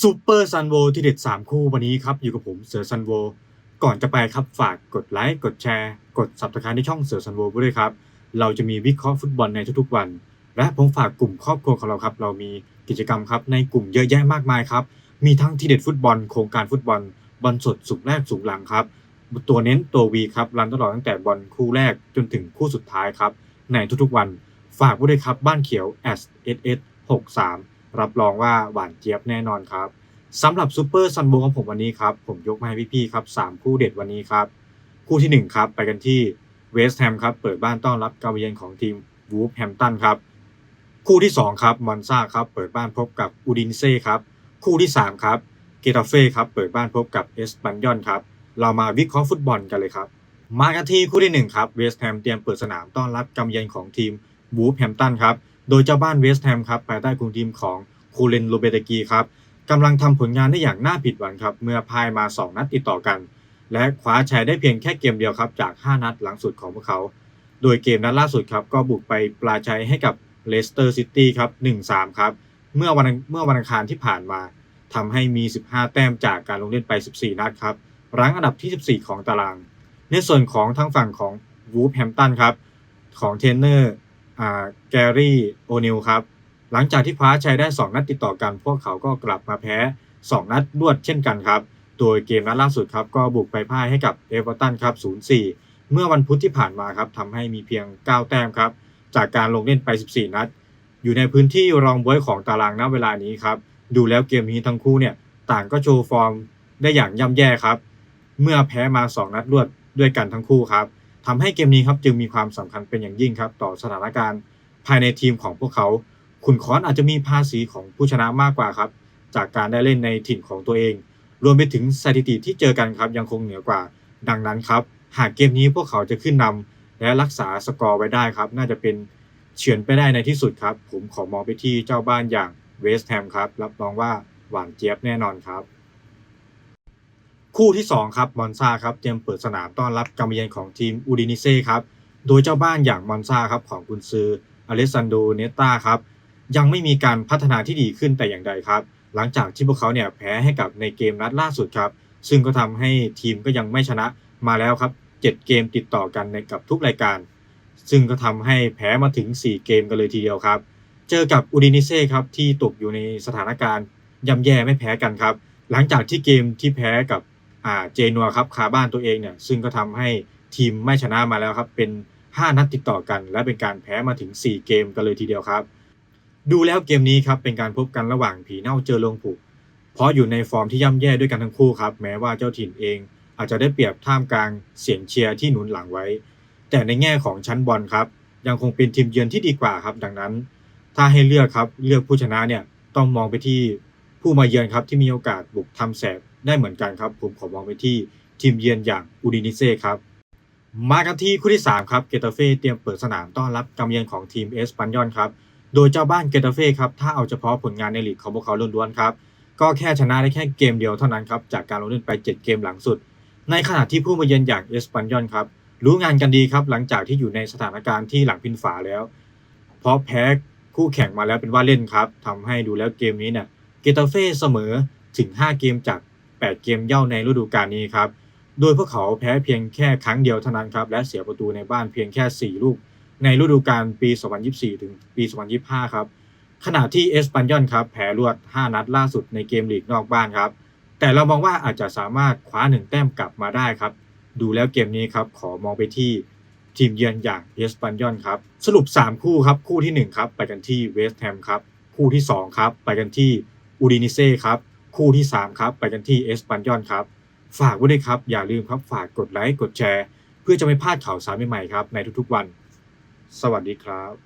ซูเปอร์ซันโวที่เด็ด 3 คู่วันนี้ครับ อยู่กับผมเสือซันโวก่อนจะไปครับฝากกดไลค์กดแชร์ กด subscribe ในช่องเสือซันโวด้วยครับ เราจะมีวิเคราะห์ฟุตบอลในทุกๆวัน และผมฝากกลุ่มครอบครัวของเราครับ เรามีกิจกรรมครับในกลุ่มเยอะแยะมากมายครับ มีทั้งที่เด็ดฟุตบอล โครงการฟุตบอลบอลสดสุกแรกสุกหลังครับ ตัวเน้นตัววีครับรันตลอดตั้งแต่บอลคู่แรกจนถึงคู่สุดท้ายครับในทุกๆวัน ฝากไว้ด้วยครับบ้านเขียว S S S 63 รับรองว่าหวานเจี๊ยบแน่นอนครับสำหรับซูเปอร์ซันโบของผมวันนี้ครับ ผมยกมาให้พี่ๆครับ3คู่เด็ดวันนี้ครับ คู่ทีหนึ่1 ครับไปกันที่เวสต์แฮมครับ เปิดบ้านต้อนรับการมาเยือนของทีมวูฟแฮมตันครับ คู่ที่ 2 ครับมอนซาครับเปิดบ้านพบกับอูดินเซ่ครับ คู่ที่ 3 ครับเกตาเฟ่ครับเปิดบ้านพบกับเอสปันยอนครับ เรามาวิเคราะห์ฟุตบอลกันเลยครับ มากันที่คู่ที่1ครับเวสต์แฮมเตรียมเปิดสนามต้อนรับกำเยือนของทีมวูฟแฮมตันครับ โดยเจ้าบ้านเวสต์แฮมครับภายใต้คุมทีมของคูเลนโรเบตกีครับกำลังทำผลงานได้อย่างน่าผิดหวังครับ เมื่อพ่ายมา 2 นัดติดต่อกัน และคว้าชัยได้เพียงแค่เกมเดียวครับ จาก 5 นัดหลังสุดของพวกเขา โดยเกมนัดล่าสุดครับ ก็บุกไปปลาชัยให้กับเลสเตอร์ซิตี้ครับ 1-3 ครับ เมื่อวันเมื่อวันอังคารที่ผ่านมาทำให้มี 15 แต้มจากการลงเล่นไป 14 นัดครับรั้งอันดับที่ 14 ของตาราง ในส่วนของทางฝั่งของวูฟแฮมตันครับของเทรนเนอร์ แกรี่โอนิลครับ หลังจากที่คว้าชัยได้ 2 นัดติดต่อกัน พวกเขาก็กลับมาแพ้ 2 นัดรวดเช่นกันครับ โดยเกมนัดล่าสุดครับก็บุกไปพ่ายให้กับเอเวอร์ตันครับ 0-4 เมื่อวันพุธที่ผ่านมาครับทำให้มีเพียง 9 แต้มครับ จากการลงเล่นไป 14 นัด อยู่ในพื้นที่รองบวยของตารางณเวลานี้ครับ ดูแล้วเกมนี้ทั้งคู่เนี่ยต่างก็โชว์ฟอร์มได้อย่างย่ำแย่ครับ เมื่อแพ้มา 2 นัดรวดด้วยกันทั้งคู่ครับ ทำให้เกมนี้ครับจึงมีความสำคัญเป็นอย่างยิ่งครับ ต่อสถานการณ์ภายในทีมของพวกเขา ขุนค้อนอาจจะมีภาษีของผู้ชนะมากกว่าครับ จากการได้เล่นในถิ่นของตัวเอง รวมไปถึงสถิติที่เจอกันครับยังคงเหนือกว่า ดังนั้นครับ หากเกมนี้พวกเขาจะขึ้นนำและรักษาสกอร์ไว้ได้ครับ น่าจะเป็นเฉือนไปได้ในที่สุดครับ ผมขอมองไปที่เจ้าบ้านอย่างเวสต์แฮมครับรับรองว่าหวานเจี๊ยบแน่นอนครับ คู่ที่ 2 ครับมอนซาครับเตรียมเปิดสนามต้อนรับการมาเยือนของทีมอูดินิเซ่ครับโดยเจ้าบ้านอย่างมอนซาครับของกุนซืออเลสซานโดเนตตาครับยังไม่มีการพัฒนาที่ดีขึ้นแต่อย่างใดครับ หลังจากที่พวกเขาเนี่ยแพ้ให้กับในเกมนัดล่าสุดครับ ซึ่งก็ทำให้ทีมก็ยังไม่ชนะมาแล้วครับ 7 เกมติดต่อกันในกับทุกรายการ ซึ่งก็ทำให้แพ้มาถึง 4 เกมกันเลยทีเดียวครับ เจอกับอูดินิเซ่ครับที่ตกอยู่ในสถานการณ์ย่ำแย่ไม่แพ้กันครับ หลังจากที่เกมที่แพ้กับ เจนัวครับคาบ้านตัวเองเนี่ยซึ่งก็ทำให้ทีมไม่ชนะมาแล้วครับ เป็น 5 นัดติดต่อกัน และเป็นการแพ้มาถึง 4 เกมกันเลยทีเดียวครับ ดูแล้วเกมนี้ครับเป็นการพบกันระหว่างผีเน่าเจอลงผุเพราะอยู่ในฟอร์มที่ย่ำแย่ด้วยกันทั้งคู่ครับ แม้ว่าเจ้าถิ่นเองอาจจะได้เปรียบท่ามกลางเสียงเชียร์ที่หนุนหลังไว้ แต่ในแง่ของชั้นบอลครับ ยังคงเป็นทีมเยือนที่ดีกว่าครับ ดังนั้น ถ้าให้เลือกครับเลือกผู้ชนะเนี่ยต้องมองไปที่ผู้มาเยือนครับที่มีโอกาสบุกทำแสบ ได้เหมือนกันครับ ผมขอมองไปที่ทีมเยือนอย่างอูดินิเซ่ครับมากันที่คู่ที่ 3 ครับเกตาเฟ่เตรียมเปิดสนามต้อนรับกำเยือนของทีมเอสปันยอนครับโดยเจ้าบ้านเกตาเฟ่ครับถ้าเอาเฉพาะผลงานในลีกของพวกเขาล้วนๆครับก็แค่ชนะได้แค่เกมเดียวเท่านั้นครับจากการลงเล่นไป 7 เกมหลังสุด ในขณะที่ผู้มาเยือนอย่างเอสปันยอนครับรู้งานกันดีครับหลังจากที่อยู่ในสถานการณ์ที่หลังพินฝาแล้ว เพราะแพ้คู่แข่งมาแล้วเป็นว่าเล่นครับทำให้ดูแล้วเกมนี้เนี่ยเกตาเฟ่เสมอถึง 5 เกมจาก 8 เกมเย่าในฤดูกาลนี้ครับ โดยพวกเขาแพ้เพียงแค่ครั้งเดียวเท่านั้นครับ และเสียประตูในบ้านเพียงแค่ 4 ลูก ในฤดูกาลปี 2024 ถึงปี 2025 ครับ ขณะที่เอสปันยอนครับ แพ้รวด 5 นัดล่าสุดในเกมลีกนอกบ้านครับ แต่เรามองว่าอาจจะสามารถคว้า 1 แต้มกลับมาได้ครับ ดูแล้วเกมนี้ครับ ขอมองไปที่ทีมเยือนอย่างเอสปันยอนครับ สรุป 3 คู่ครับ คู่ทีหนึ่1 ครับ ไปกันที่เวสต์แฮมครับ คู่ที่ 2 ครับ ไปกันที่อูดินิเซ่ครับ คู่ที่ 3 ครับ ไปกันที่เอสปันยอนครับ ฝากไว้ด้วยครับ อย่าลืมครับฝากกดไลค์กดแชร์ เพื่อจะไม่พลาดข่าวสารใหม่ๆครับในทุกๆวัน สวัสดีครับ